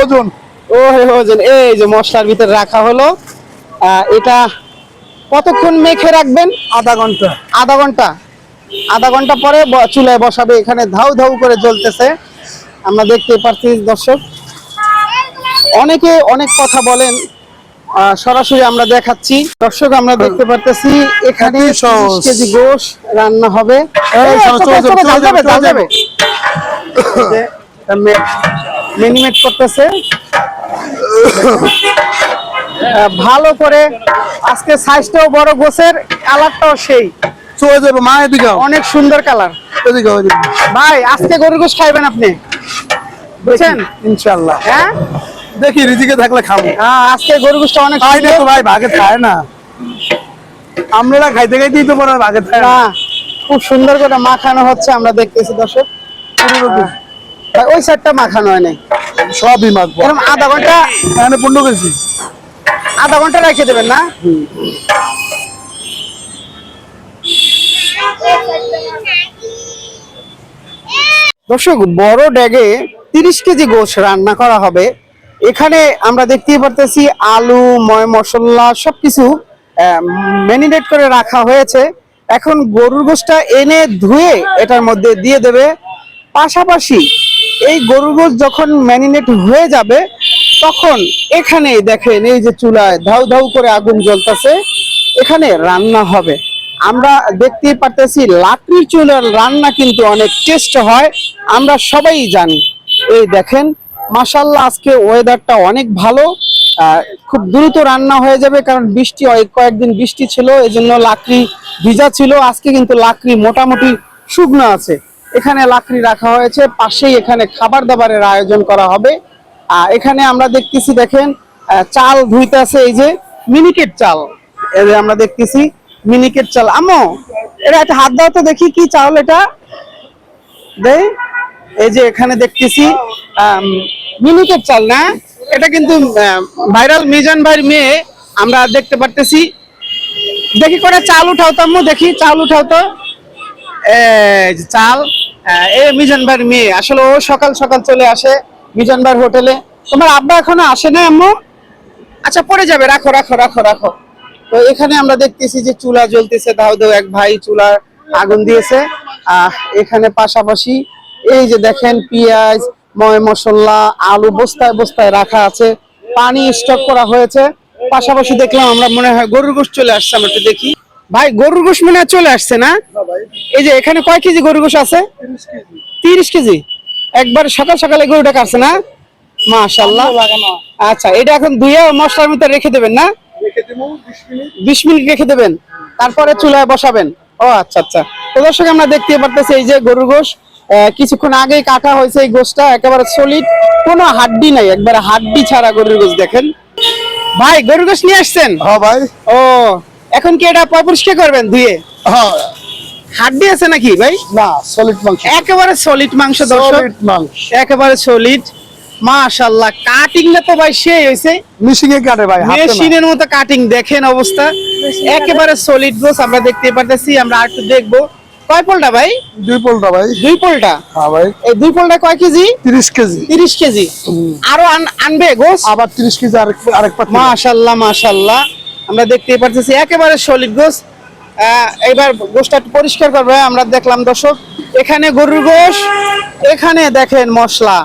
ওজন? ও হে ওজন। এই যে মশলার ভিতরে রাখা হলো। এটা কতক্ষণ মেখে রাখবেন? আধা ঘণ্টা। আধা ঘণ্টা। আধা ঘণ্টা পরে চুলায় বসাবে। এখানে ধাউ ধাউ করে জ্বলতেছে। আমরা দেখতে পাচ্ছি দর্শক। অনেকে অনেক কথা বলেন। সরাসরি আমরা দেখাচ্ছি। দর্শক আমরা দেখতে পারতেছি এখানে একই সহজ। 30 কেজি গোশ রান্না হবে। মেনিমেট করতেছে। ভালো করে আজকে সাইজটাও বড় গোছের কালারটাও সেই। চলে যাবে মা এদিকে অনেক সুন্দর কালার এদিকে ভাই আজকে গরুর গোশ খাইবেন আপনি? বুঝছেন? ইনশাল্লাহ হ্যাঁ? দেখি রিজিকে থাকলে খাব। হ্যাঁ, আজকে গরুর গোশটা অনেক খাই না তো ভাই ভাগে খায় না। আমরা খাইতে খাইতেই তো হয় ভাগে খায় না। না খুব সুন্দর করে মাখানো হচ্ছে আমরা দেখতেছি দর্শক। ভাই, ওই সাইডটা মাখানো হয় নাই। সবই মাখবো। এরকম আধা ঘণ্টা এখানে পনেরো কেজি। আধা ঘণ্টা রেখে দেবেন না? দর্শক বড় ড্যাগে তিরিশ কেজি গোশ রান্না করা হবে। এখানে আমরা দেখতেই পারতেছি আলু ময় মশলা সবকিছু ম্যারিনেট করে রাখা হয়েছে। এখন গরুর গোশটা এনে ধুয়ে এটার মধ্যে দিয়ে দেবে। পাশাপাশি এই গরুর গোশ যখন ম্যারিনেট হয়ে যাবে, তখন এখানে দেখেন এই যে চুলায় ধাউ ধাউ করে আগুন জ্বলতেছে, এখানে রান্না হবে। আমরা দেখতেই পারতেছি লাকড়ির চুলার রান্না কিন্তু অনেক টেস্ট হয়, আমরা সবাই জানি। এই দেখেন মাসাল্লাহ আজকে ওয়েদারটা অনেক ভালো খুব দ্রুত রান্না হয়ে যাবে কারণ বৃষ্টি কয়েকদিন বৃষ্টি ছিল এই জন্য লাকড়ি ভিজা ছিল, আজকে কিন্তু লাকড়ি মোটামুটি শুকনো আছে। এখানে লাকড়ি রাখা হয়েছে, পাশেই এখানে খাবার দাবারের আয়োজন করা হবে। এখানে আমরা দেখতেছি, দেখেন চাল ধুইতেছে এই যে মিনিকেট চাল। আমরা দেখতেছি মিনিকেট চাল। আমো এটা একটা হাত দাও তো দেখি কি চাল এটা। দেই, এই যে এখানে দেখতেছি মিনিকেট চাল না? এটা কিন্তু ভাইরাল মিজান ভাইয়ের মেয়ে। আমরা দেখতে পারতেছি। দেখি করে চাল উঠাও তো আম্মু, দেখি চাল উঠাও তো। চাল এ মিজান ভাইয়ের মেয়ে। আসলে ও সকাল সকাল চলে আসে মিজান ভাইয়ের হোটেলে। তোমার আব্বা এখনও আসে না আম্মু? আচ্ছা পড়ে যাবে। রাখো রাখো রাখো রাখো। তো এখানে আমরা দেখতেছি যে চুলা জ্বলতেছে। দাও দাও, এক ভাই চুলার আগুন দিয়েছে। আহ, এখানে পাশাপাশি এই যে দেখেন, পেঁয়াজ, ময় মশলা, আলু বস্তায় বস্তায় রাখা আছে। পানি স্টক করা হয়েছে। পাশাপাশি দেখলাম আমরা মনে হয় গরুর গোশ চলে আসছে, আমরা দেখি। ভাই গরুর গোশ মনে চলে আসছে না? এই যে এখানে কয় কেজি গরুর গোশ আছে? তিরিশ কেজি। একবার সকাল সকালে গরুটা কাটছে না? মাশাল্লাহ আচ্ছা এটা এখন ধুয়ে মশলার মধ্যে রেখে দেবেন না? বিশ মিনিট। রেখে দেবেন। তারপরে চুলায় বসাবেন। ও আচ্ছা আচ্ছা। তো দর্শক আমরা দেখতে পারতেছি এই যে গরুর গোশ। কিছুক্ষণ আগেই কাটা হয়েছে এই গোশটা একেবারে সলিড কোনো হাড্ডি নাই একবারে হাড্ডি ছাড়া গরুর গোশ দেখেন। ভাই গরুর গোশ নিয়ে আসছেন? হ্যাঁ ভাই। ও এখন কি এটা পরিষ্কার করবেন ধুয়ে? হ্যাঁ। হাড্ডি আছে নাকি ভাই? না সলিড মাংস। একেবারে সলিড মাংস দর্শক। মাংস। একেবারে সলিড মাশাল্লাহ কাটিং না তো ভাই সেই হয়েছে মিশিং এ কাটে ভাই মেশিনের মতো কাটিং দেখেন অবস্থা। একেবারে সলিড গোস আমরা দেখতে পারতেছি আমরা আর একটু দেখব। কয় পোলটা ভাই? দুই পোলটা ভাই। দুই পোলটা? হ্যাঁ ভাই। এই দুই পোলটা কয় কেজি? তিরিশ কেজি। তিরিশ কেজি। আরও আন- আনবে গোস? আবার তিরিশ কেজি আরেক আরেক পাত্র মাশাল্লাহ মাশাল্লাহ আমরা দেখতেই পারতেছি একেবারে সলিড গোস। এইবার গোসটা পরিষ্কার করবে আমরা দেখলাম দর্শক। এখানে গরুর গোস এখানে দেখেন মশলা।